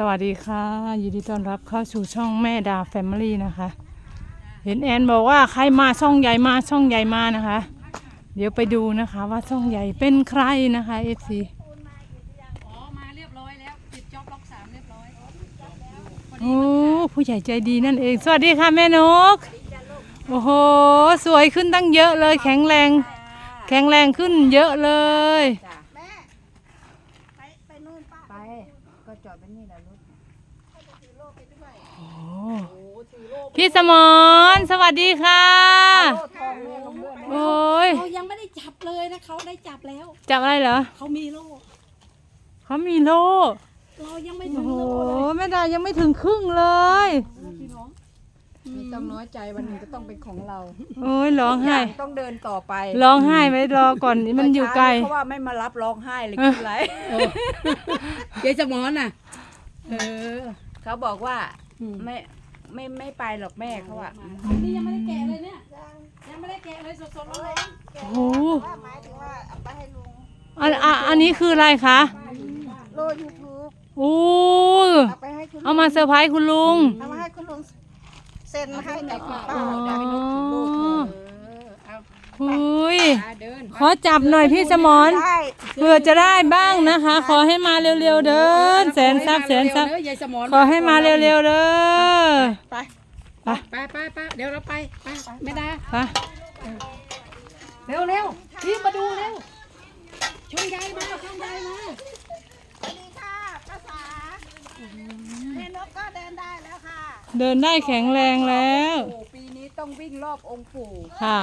สวัสดีค่ะ ยินดีต้อนรับเข้าสู่ช่องแม่ดาแฟมิลี่นะคะ เห็นแอนบอกว่าใครมาช่องใหญ่มาช่องใหญ่มานะคะ เดี๋ยวไปดูนะคะว่าช่องใหญ่เป็นใครนะคะเอฟซีอ๋อมาเรียบร้อยแล้วปิดจ็อบล็อกสามเรียบร้อยโอ้ผู้ใหญ่ใจดีนั่นเอง สวัสดีค่ะแม่นก โอ้โห สวยขึ้นตั้งเยอะเลยแข็งแรง แข็งแรงขึ้นเยอะเลย ไปไปนู่นป้า ไป ก็จอดไว้นี่แหละรถ โอ้ พี่สมรสวัสดีค่ะ โอ้ยเขายังไม่ได้จับเลยนะเขาได้จับแล้ว จับอะไรเหรอเขามีโล่เขามีโล่เรายังไม่โอ้ถึงโหโล่เลยแม่ดายังไม่ถึงครึ่งเลยพี่น้องไม่ต้องน้อยใจวันหนึ่งก็ต้องเป็นของเราโอ้ยร้องไห้ต้องเดินต่อไปร้องไห้ไว้รอก่อนมันอยู่ไกลเพราะว่าไม่มารับร้องไห้เลยคืออะไรเจ๊สมอนน่ะเออเขาบอกว่าไม่ ไม่ไม่ไปหรอกแม่เขาอะนี่ยังไม่ได้แกะเลยเนี่ยยังไม่ได้แกะเลยสดๆร้อนโอ้โหหมายถึงว่าเอาไปให้ลุงอันอะอันนี้คืออะไรคะโลยูทูบโอ้เอาไปให้คุณเอามาเซอร์ไพรส์คุณลุง เอามาให้คุณลุงเซ็นให้ในคุณอ๋ป้าอได้ไปนกถึงลูกเออเอาหุยพาเดินขอจับหน่อยพี่สมรได้เพื่อจะได้บ้างนะคะ ขอให้มาเร็วๆเดินแสนทรัพย์แสนทรัพย์เร็วๆเด้อยายสมรขอให้มาเร็วๆเด้อไปไปไปไปไปเดี๋ยวเราไปไปไม่ได้ไปเร็วเร็วรีบมาดูเร็วชนใหญ่มาชนใหญ่มาสวัสดีค่ะภาษาแม่นกก็เดินได้แล้วค่ะ เดินได้แข็งแรงแล้วปู่ปีนี้ ต้องวิ่งรอบองค์ปู่ค่ะ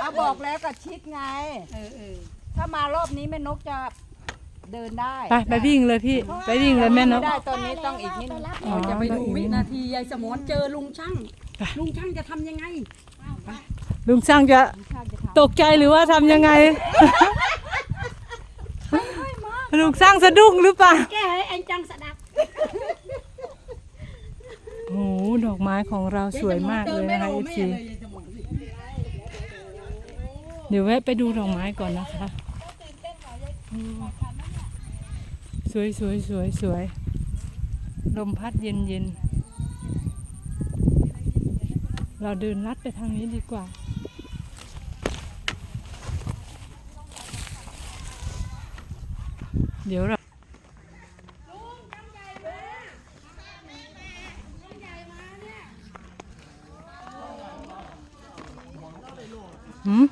เอาบอกแล้วกับชิดไง เออเออถ้ามารอบนี้แม่นกจะเดินได้ไปไปวิ่งเลยพี่ ไปวิ่งเลยแม่นไม่กได้ตอนนี้ต้องอีกนิดนึงอ๋อ เราจะไปดูต้องอีกวินิดนึงนาทียายสมอนเจอลุงช่าง ลุงช่างจะทำยังไง ลุงช่างจะช่างจะทตกใจหรือว่าทำยังไง ลุงช่างสะดุ้งหรือเปล่า แก้ให้แอนจังสะดับ โอ้โห ดอกไม้ของเราสวยมากเลยนะคะเอฟซีเดี๋ยวแวะไปดูดอกไม้ก่อนนะคะ สวยสวยสวยสวยลมพัดเย็นเย็นเราเดินลัดไปทางนี้ดีกว่า เดี๋ยวเรา หืม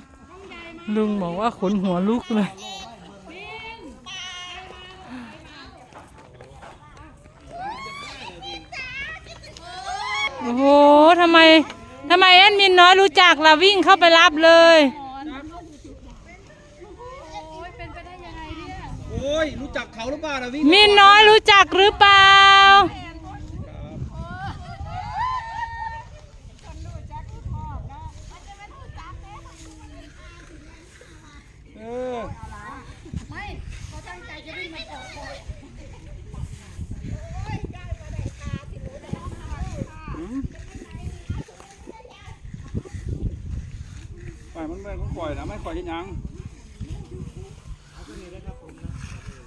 ลุงบอกว่าขนหัวลุกเลย โอ้โหทำไมทำไมแอดมินน้อยรู้จักล่ะวิ่งเข้าไปรับเลย โอ้ย รู้จักเขาหรือเปล่านะวิ่งมินน้อยรู้จักหรือเปล่า เออ ปล่อยมันเมื่อย ก็ปล่อยนะไม่ปล่อยที่ยัง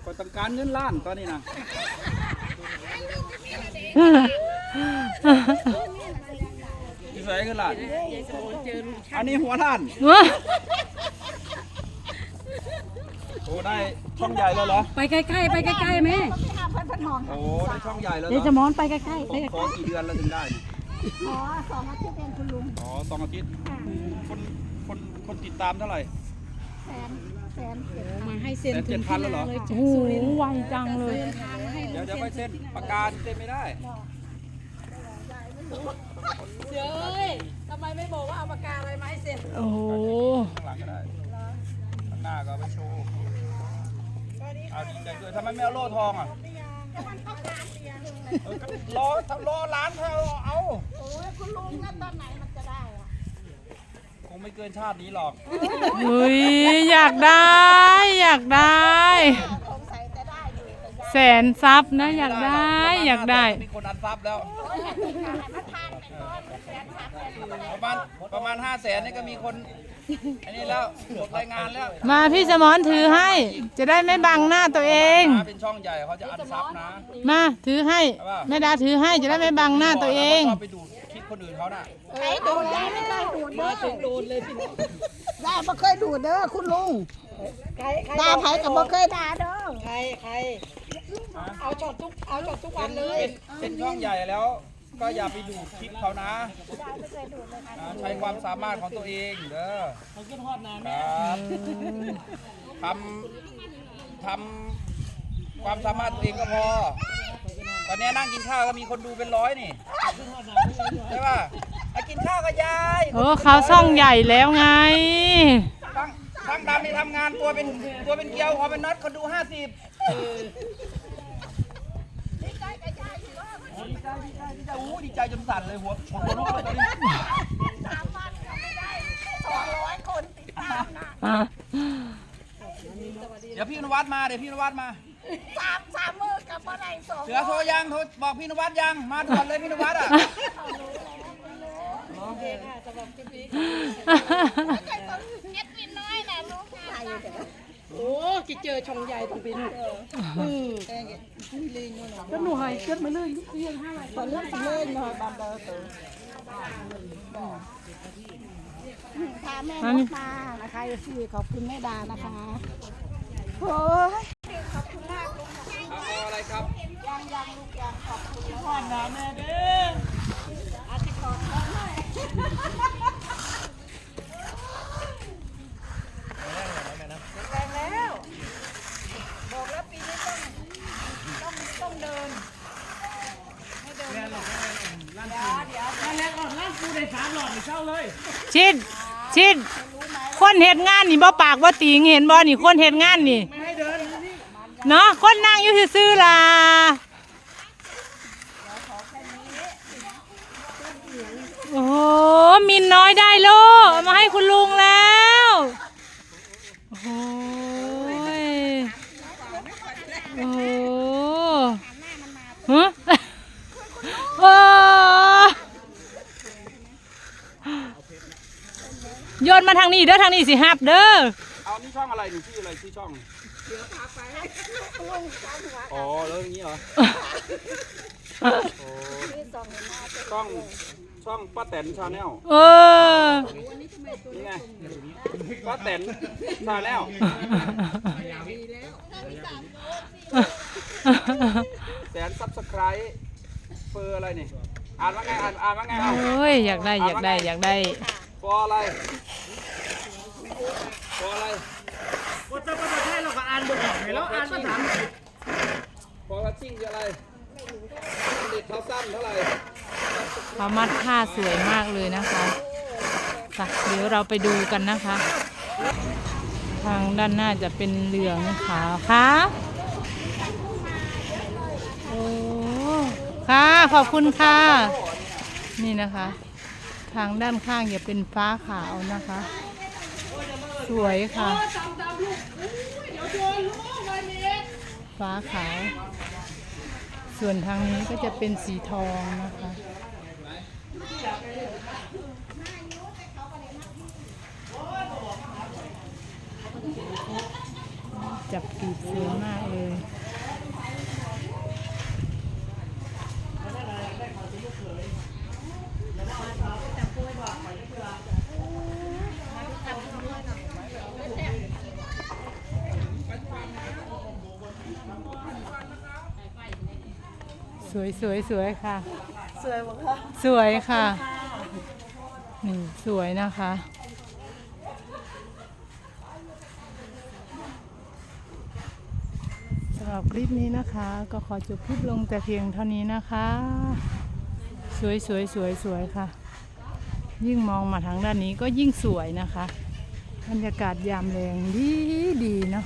ปล่อยต้องการเงินล้านตอนนี้นะที่ใส่เงินล้านอันนี้หัวล้านโอ้ได้ช่องใหญ่แล้วเหรอไปใกล้ๆไปใกล้ๆแม่โอ้ได้ช่องใหญ่แล้วเหรยายอสมอนไปใกล้ๆไปใกล้ๆกี่เดือนแล้วถึงได้อ๋อสองอาทิตย์เองคุณลุงอ๋อสองอาทิตย์คน คนคนติดตามเท่าไหร่ แสนแสนเจ็ดๆมาให้เซ็นแต่ถึเจ็งดพันที่แล้วเหรนาอเลยโอ้โหไวจังเลยเดี๋ยวเดี๋ยวไปเส้นประกาศเส้นไม่ได้เดี๋ยวเอ้ยทำไมไม่บอกว่าเอาปากกาอะไรมาให้เซ็นโอ้โหข้างหลังก็ได้ข้างหน้าก็เอาไปโชว์เอาดีใจด้วยทำไมไม่เอาโล่ทองอะเออก็รอทำรอร้านเขาเอาโอ้ยคุณลุงแล้วตอนไหนมันจะได้อะ คง ไม่เกินชาตินี้หรอกเฮ้ยอยากได้ อยากได้ สงสัยจะได้อยู่แต่ยาแสแสนซับนะ อยากได้ อยากได้ มีคนอันซับแล้วประมาณประมาณห้าแสนนี่ก็มีคน อันนี้แล้วจบรายงานแล้วมาพี่สมอนถือให้ จะได้ไม่บังหน้าตัวเองถ้าเป็นช่องใหญ่เขาจะอันซับนะมาถือให้แม่ดาถือให้จะได้ไม่บังหน้าตัวเองชอบไปดูค ลิปคนอื่นเขาน่ะใครดูดยายไม่ได้ดูดเด้อโดนเลยพี่น้องยายบ่เคยดูดเด้อคุณลุงใครใครด่าไผก็บ่เคยด่าเด้อใครใครเอาช็อตทุกเอาช็อตทุกวันเลยเป็นเป็นช่องใหญ่แล้ว ก็อย่าไปดูคลิปเขานะอ่าใช้ความสามารถของตัวเองเด้อครับทำทำความสามารถตัวเองก็พอ ตอนนี้นั่งกินข้าวก็มีคนดูเป็นร้อยนี่ใช่ป่ะอะกินข้าวกับยายโอ้เขาช่องใหญ่แล้วไงตั้งตั้งดำนี่ทำงานตัวเป็นตัวเป็นเกลียวพอเป็นน็อตคนดูห้าสิบดีใจดีใจดีใจดีใจอู้ดีใจจนสั่นเลยหัวหัวลุกเลยตอนนี้สองร้อยคนติดตามนะเดี๋ยวพี่นวัดมาเดี๋ยวพี่นวัดมาสามสามมือ กับบ่ได้สองเสือโทรยังโทรบอกพี่นวัดยัง มาด่วนเลยพี่นวัดอะเอ็ดวินน้อยนะลูกชายโอ้จะเจอช่องใหญ่ต้องเป็นก็หนูหายเกิดมาเลยเรียงให้ตอนเรื่องสิเล่นหน่อยบำเบอร์ตัวพาแม่นกมานะคะพี่ขอบคุณแม่ดานะคะโอ้ยเอาเอาอะไรค รับยังยังลูกยังขอบคุณพ่อนะแม่เด้ออาทิตย์ก่อนแรงแล้ว บอกแล้วปีนี้ต้องต้องต้องเดินให้เดินเดี๋ยวเดี๋ยวชิดชิดคนเฮ็ดงานนี่บ่ปากบ่ติงเห็นบ่นี่คนเฮ็ดงานนี่ เนาะคนนั่งอยู่ซื่อๆล่ะโอ้โหมินน้อยได้โลเอามาให้คุณลุงแล้ว โอ้โหโอ้โหฮะโอ้โยนมาทางนี้เด้อทางนี้สิฮับเด้อเอานี่ช่องอะไรนี่ชื่ออะไรชื่อช่อง อ๋อแล้วอย่างนี้เหรอโอ้ช่องช่องป้าแตนชาแนลเออ นี่ไงป้าแตนชาแนลแสนซับสไครต์เฟอร์อะไรนี่อ่านว่าไงอ่านอ่านว่าไงเอาโอ้ย อยากได้อยากได้อยากได้ ฟออะไรฟออะไรว่าจะมาให้เราก็อ่านบทของ ให้เราอ่านภาษาอังกฤษฟอร์ชิ่งคืออะไรเด็กเขาสั้นเท่าไหร่เขามัดผ้าสวยมากเลยนะคะค่ะเดี๋ยวเราไปดูกันนะคะ ทางด้านหน้าจะเป็นเหลืองขาวค่ะโอ้ค่ะขอบคุณค่ะ นี่นะคะ ทางด้านข้างจะเป็นฟ้าขาวนะคะ สวยค่ะ ฟ้าขาว ส่วนทางนี้ก็จะเป็นสีทองนะคะ จับปีกสวยมากเลย สวยสวยสวยค่ะ สวยบ่คะสวยค่ะ นี่สวยนะคะ สำหรับคลิปนี้นะคะ ก็ขอจบคลิปลงแต่เพียงเท่านี้นะคะ สวยสวยสวยสวยค่ะ ยิ่งมองมาทางด้านนี้ก็ยิ่งสวยนะคะ บรรยากาศยามแรงดีดีเนาะ